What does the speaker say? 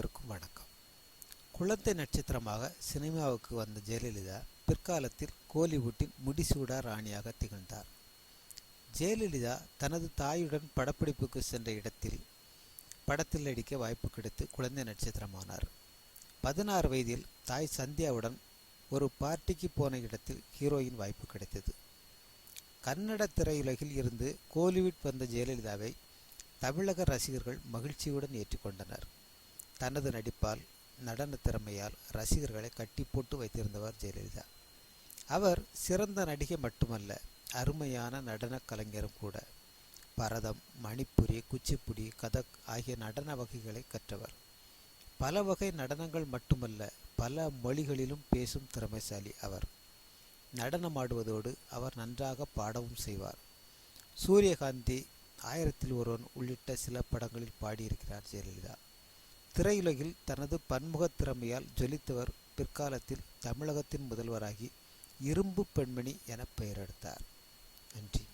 வணக்கம். குழந்தை நட்சத்திரமாக சினிமாவுக்கு வந்த ஜெயலலிதா பிற்காலத்தில் கோலிவுட்டின் முடிசூடா ராணியாக திகழ்ந்தார். ஜெயலலிதா தனது தாயுடன் படப்பிடிப்புக்கு சென்ற இடத்தில் படத்தில் நடிக்க வாய்ப்பு கிடைத்து குழந்தை நட்சத்திரமானார். பதினாறு வயதில் தாய் சந்தியாவுடன் ஒரு பார்ட்டிக்கு போன இடத்தில் ஹீரோயின் வாய்ப்பு கிடைத்தது. கன்னட திரையுலகில் இருந்து கோலிவுட் வந்த ஜெயலலிதாவை தமிழக ரசிகர்கள் மகிழ்ச்சியுடன் ஏற்றுக்கொண்டனர். தனது நடிப்பால் நடன திறமையால் ரசிகர்களை கட்டி போட்டு வைத்திருந்தவர் ஜெயலலிதா. அவர் சிறந்த நடிகை மட்டுமல்ல அருமையான நடன கலைஞரும் கூட. பரதம் மணிப்புரி குச்சிப்புடி கதக் ஆகிய நடன வகைகளை கற்றவர். பல வகை நடனங்கள் மட்டுமல்ல பல மொழிகளிலும் பேசும் திறமைசாலி அவர். நடனமாடுவதோடு அவர் நன்றாக பாடவும் செய்வார். சூரியகாந்தி ஆயிரத்தில் ஒருவன் உள்ளிட்ட சில படங்களில் பாடியிருக்கிறார் ஜெயலலிதா. திரையுலகில் தனது பன்முகத் திறமையால் ஜொலித்தவர் பிற்காலத்தில் தமிழகத்தின் முதல்வராகி இரும்பு பெண்மணி என பெயரெடுத்தார். நன்றி.